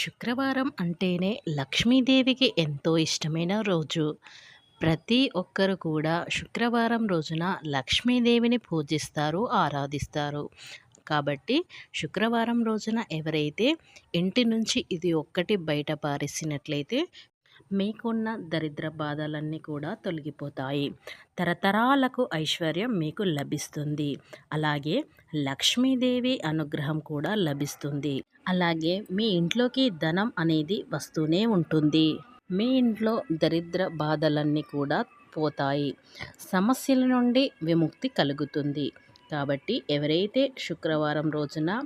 శుక్రవారం అంటేనే లక్ష్మీదేవికి ఎంతో ఇష్టమైన రోజు. ప్రతి ఒక్కరు కూడా శుక్రవారం రోజున లక్ష్మీదేవిని పూజిస్తారు ఆరాధిస్తారు. కాబట్టి శుక్రవారం రోజున ఎవరైతే ఇంటి నుంచి ఇది ఒక్కటి బయట పారేసినట్లయితే మీకున్న దరిద్ర బాధలన్నీ కూడా తొలగిపోతాయి. తరతరాలకు ఐశ్వర్యం మీకు లభిస్తుంది. అలాగే లక్ష్మీదేవి అనుగ్రహం కూడా లభిస్తుంది. అలాగే మీ ఇంట్లోకి ధనం అనేది వస్తూనే ఉంటుంది. మీ ఇంట్లో దరిద్ర బాధలన్నీ కూడా పోతాయి. సమస్యల నుండి విముక్తి కలుగుతుంది. కాబట్టి ఎవరైతే శుక్రవారం రోజున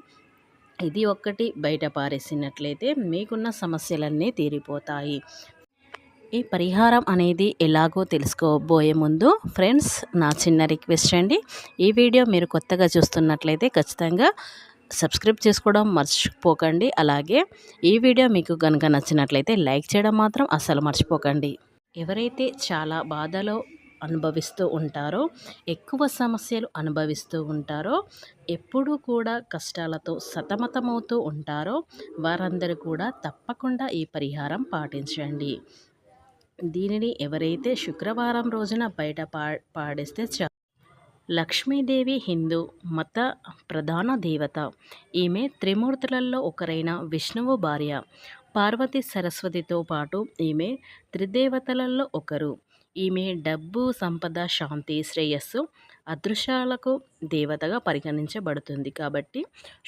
ఇది ఒక్కటి బయట పారేసినట్లయితే మీకున్న సమస్యలన్నీ తీరిపోతాయి. ఈ పరిహారం అనేది ఎలాగో తెలుసుకోబోయే ముందు ఫ్రెండ్స్ నా చిన్న రిక్వెస్ట్ అండి. ఈ వీడియో మీరు కొత్తగా చూస్తున్నట్లయితే ఖచ్చితంగా సబ్స్క్రైబ్ చేసుకోవడం మర్చిపోకండి. అలాగే ఈ వీడియో మీకు కనుక నచ్చినట్లయితే లైక్ చేయడం మాత్రం అస్సలు మర్చిపోకండి. ఎవరైతే చాలా బాధలో అనుభవిస్తూ ఉంటారో ఎక్కువ సమస్యలు అనుభవిస్తూ ఉంటారో ఎప్పుడూ కూడా కష్టాలతో సతమతమవుతూ ఉంటారో వారందరూ కూడా తప్పకుండా ఈ పరిహారం పాటించండి. దీనిని ఎవరైతే శుక్రవారం రోజున బయట పా పాడేస్తే చా లక్ష్మీదేవి హిందూ మత ప్రధాన దేవత. ఈమె త్రిమూర్తులలో ఒకరైన విష్ణువు భార్య. పార్వతి సరస్వతితో పాటు ఈమె త్రిదేవతలలో ఒకరు. ఈమె డబ్బు సంపద శాంతి శ్రేయస్సు అదృశ్యాలకు దేవతగా పరిగణించబడుతుంది. కాబట్టి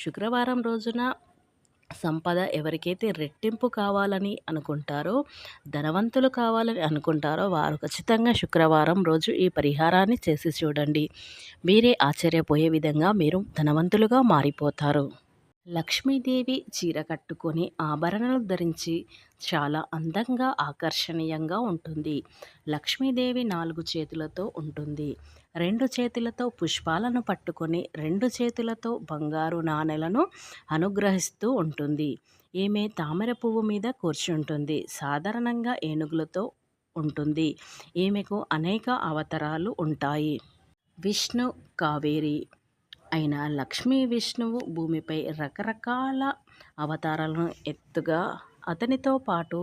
శుక్రవారం రోజున సంపద ఎవరికైతే రెట్టింపు కావాలని అనుకుంటారో ధనవంతులు కావాలని అనుకుంటారో వారు ఖచ్చితంగా శుక్రవారం రోజు ఈ పరిహారాన్ని చేసి చూడండి. మీరే ఆశ్చర్యపోయే విధంగా మీరు ధనవంతులుగా మారిపోతారు. లక్ష్మీదేవి చీర కట్టుకొని ఆభరణాలు ధరించి చాలా అందంగా ఆకర్షణీయంగా ఉంటుంది. లక్ష్మీదేవి నాలుగు చేతులతో ఉంటుంది. రెండు చేతులతో పుష్పాలను పట్టుకొని రెండు చేతులతో బంగారు నాణెలను అనుగ్రహిస్తూ ఉంటుంది. ఈమె తామర పువ్వు మీద కూర్చుంటుంది. సాధారణంగా ఏనుగులతో ఉంటుంది. ఈమెకు అనేక అవతారాలు ఉంటాయి. విష్ణు కావేరి అయిన లక్ష్మీ విష్ణువు భూమిపై రకరకాల అవతారాలను ఎత్తుగా అతనితో పాటు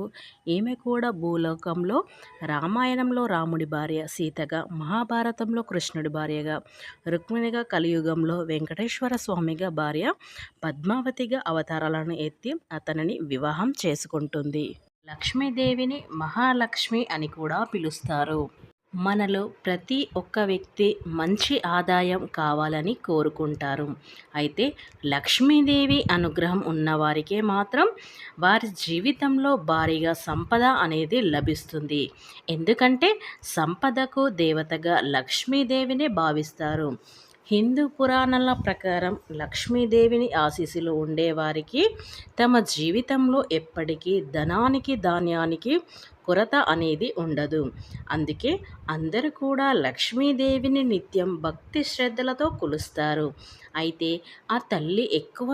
ఈమె కూడా భూలోకంలో రామాయణంలో రాముడి భార్య సీతగా మహాభారతంలో కృష్ణుడి భార్యగా రుక్మిణిగా కలియుగంలో వెంకటేశ్వర స్వామిగా భార్య పద్మావతిగా అవతారాలను ఎత్తి అతనిని వివాహం చేసుకుంటుంది. లక్ష్మీదేవిని మహాలక్ష్మి అని కూడా పిలుస్తారు. మనలో ప్రతి ఒక్క వ్యక్తి మంచి ఆదాయం కావాలని కోరుకుంటారు. అయితే లక్ష్మీదేవి అనుగ్రహం ఉన్నవారికే మాత్రం వారి జీవితంలో భారీగా సంపద అనేది లభిస్తుంది. ఎందుకంటే సంపదకు దేవతగా లక్ష్మీదేవిని భావిస్తారు. హిందూ పురాణాల ప్రకారం లక్ష్మీదేవిని ఆశీస్సులు ఉండేవారికి తమ జీవితంలో ఎప్పటికీ ధనానికి ధాన్యానికి కొరత అనేది ఉండదు. అందుకే అందరూ కూడా లక్ష్మీదేవిని నిత్యం భక్తి శ్రద్ధలతో కొలుస్తారు. అయితే ఆ తల్లి ఎక్కువ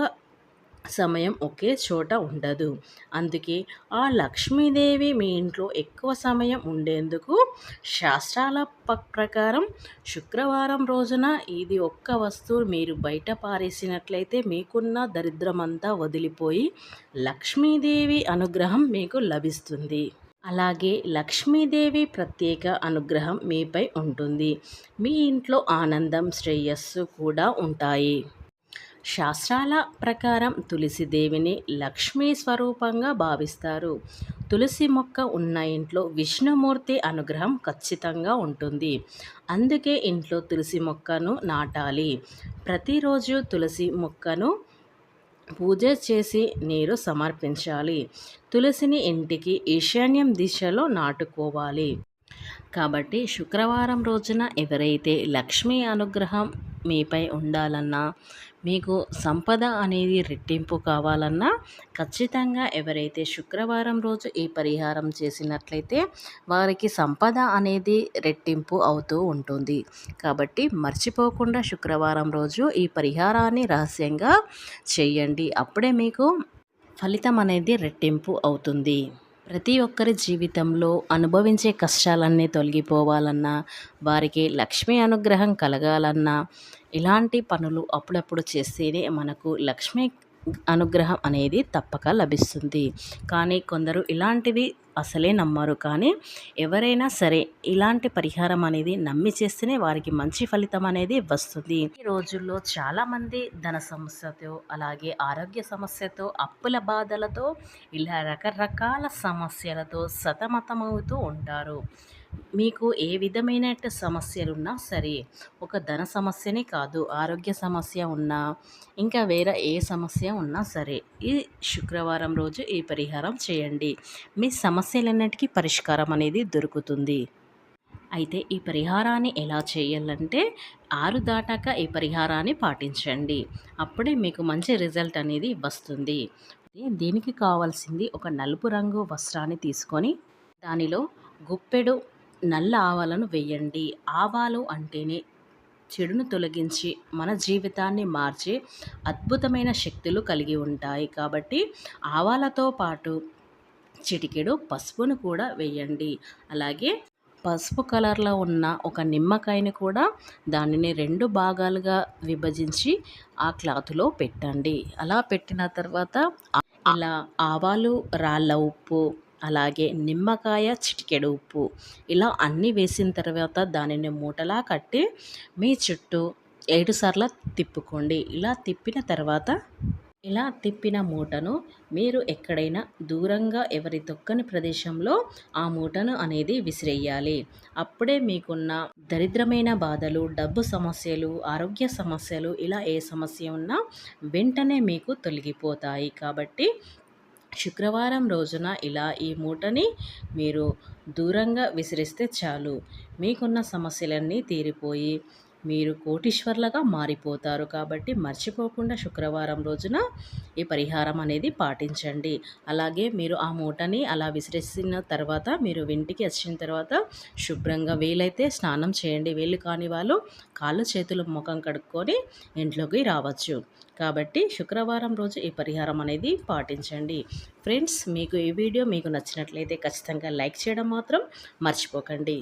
సమయం ఒకే చోట ఉండదు. అందుకే ఆ లక్ష్మీదేవి మీ ఇంట్లో ఎక్కువ సమయం ఉండేందుకు శాస్త్రాల ప్రకారం శుక్రవారం రోజున ఇది ఒక్క వస్తువు మీరు బయట పారేసినట్లయితే మీకున్న దరిద్రమంతా వదిలిపోయి లక్ష్మీదేవి అనుగ్రహం మీకు లభిస్తుంది. అలాగే లక్ష్మీదేవి ప్రత్యేక అనుగ్రహం మీపై ఉంటుంది. మీ ఇంట్లో ఆనందం శ్రేయస్సు కూడా ఉంటాయి. శాస్త్రాల ప్రకారం తులసిదేవిని లక్ష్మీ స్వరూపంగా భావిస్తారు. తులసి మొక్క ఉన్న ఇంట్లో విష్ణుమూర్తి అనుగ్రహం ఖచ్చితంగా ఉంటుంది. అందుకే ఇంట్లో తులసి మొక్కను నాటాలి. ప్రతిరోజు తులసి మొక్కను పూజ చేసి నీరు సమర్పించాలి. తులసిని ఇంటికి ఈశాన్యం దిశలో నాటుకోవాలి. కాబట్టి శుక్రవారం రోజున ఎవరైతే లక్ష్మీ అనుగ్రహం మీపై ఉండాలన్నా మీకు సంపద అనేది రెట్టింపు కావాలన్నా ఖచ్చితంగా ఎవరైతే శుక్రవారం రోజు ఈ పరిహారం చేసినట్లయితే వారికి సంపద అనేది రెట్టింపు అవుతూ ఉంటుంది. కాబట్టి మర్చిపోకుండా శుక్రవారం రోజు ఈ పరిహారాన్ని రహస్యంగా చేయండి. అప్పుడే మీకు ఫలితం అనేది రెట్టింపు అవుతుంది. ప్రతి ఒక్కరి జీవితంలో అనుభవించే కష్టాలన్నీ తొలగిపోవాలన్నా వారికి లక్ష్మీ అనుగ్రహం కలగాలన్నా ఇలాంటి పనులు అప్పుడప్పుడు చేస్తేనే మనకు లక్ష్మీ అనుగ్రహం అనేది తప్పక లభిస్తుంది. కానీ కొందరు ఇలాంటివి అసలే నమ్మరు. కానీ ఎవరైనా సరే ఇలాంటి పరిహారం అనేది నమ్మి చేస్తేనే వారికి మంచి ఫలితం అనేది వస్తుంది. ఈ రోజుల్లో చాలామంది ధన సమస్యతో అలాగే ఆరోగ్య సమస్యతో అప్పుల బాధలతో ఇలా రకరకాల సమస్యలతో సతమతమవుతూ ఉంటారు. మీకు ఏ విధమైన సమస్యలున్నా సరే ఒక ధన సమస్యనే కాదు ఆరోగ్య సమస్య ఉన్నా ఇంకా వేరే ఏ సమస్య ఉన్నా సరే ఈ శుక్రవారం రోజు ఈ పరిహారం చేయండి. మీ సమస్యలన్నిటికీ పరిష్కారం అనేది దొరుకుతుంది. అయితే ఈ పరిహారాన్ని ఎలా చేయాలంటే ఆరు దాటాక ఈ పరిహారాన్ని పాటించండి. అప్పుడే మీకు మంచి రిజల్ట్ అనేది వస్తుంది. దీనికి కావాల్సింది ఒక నలుపు రంగు వస్త్రాన్ని తీసుకొని దానిలో గుప్పెడు నల్ల ఆవాలను వేయండి. ఆవాలు అంటేనే చెడును తొలగించి మన జీవితాన్ని మార్చే అద్భుతమైన శక్తులు కలిగి ఉంటాయి. కాబట్టి ఆవాలతో పాటు చిటికెడు పసుపును కూడా వేయండి. అలాగే పసుపు కలర్లో ఉన్న ఒక నిమ్మకాయని కూడా దానిని రెండు భాగాలుగా విభజించి ఆ క్లాత్లో పెట్టండి. అలా పెట్టిన తర్వాత ఇలా ఆవాలు రాళ్ళ ఉప్పు అలాగే నిమ్మకాయ చిటికెడు ఉప్పు. ఇలా అన్నీ వేసిన తర్వాత దానిని మూటలా కట్టి మీ చుట్టూ ఏడు సార్లు తిప్పుకోండి. ఇలా తిప్పిన తర్వాత ఇలా తిప్పిన మూటను మీరు ఎక్కడైనా దూరంగా ఎవరి తొక్కని ప్రదేశంలో ఆ మూటను అనేది విసిరేయాలి. అప్పుడే మీకున్న దరిద్రమైన బాధలు డబ్బు సమస్యలు ఆరోగ్య సమస్యలు ఇలా ఏ సమస్య ఉన్నా వెంటనే మీకు తొలగిపోతాయి. కాబట్టి శుక్రవారం రోజున ఇలా ఈ మూటని మీరు దూరంగా విసిరిస్తే చాలు. మీకున్న సమస్యలన్నీ తీరిపోయి మీరు కోటీశ్వర్లుగా మారిపోతారు కాబట్టి మర్చిపోకుండా శుక్రవారం రోజున ఈ పరిహారం అనేది పాటించండి. అలాగే మీరు ఆ మూటని అలా విసిరేసిన తర్వాత మీరు ఇంటికి వచ్చిన తర్వాత శుభ్రంగా వీలైతే స్నానం చేయండి. వీలు కాని వాళ్ళు కాళ్ళు చేతులు ముఖం కడుక్కొని ఇంట్లోకి రావచ్చు. కాబట్టి శుక్రవారం రోజు ఈ పరిహారం అనేది పాటించండి. ఫ్రెండ్స్ మీకు ఈ వీడియో మీకు నచ్చినట్లయితే ఖచ్చితంగా లైక్ చేయడం మాత్రం మర్చిపోకండి.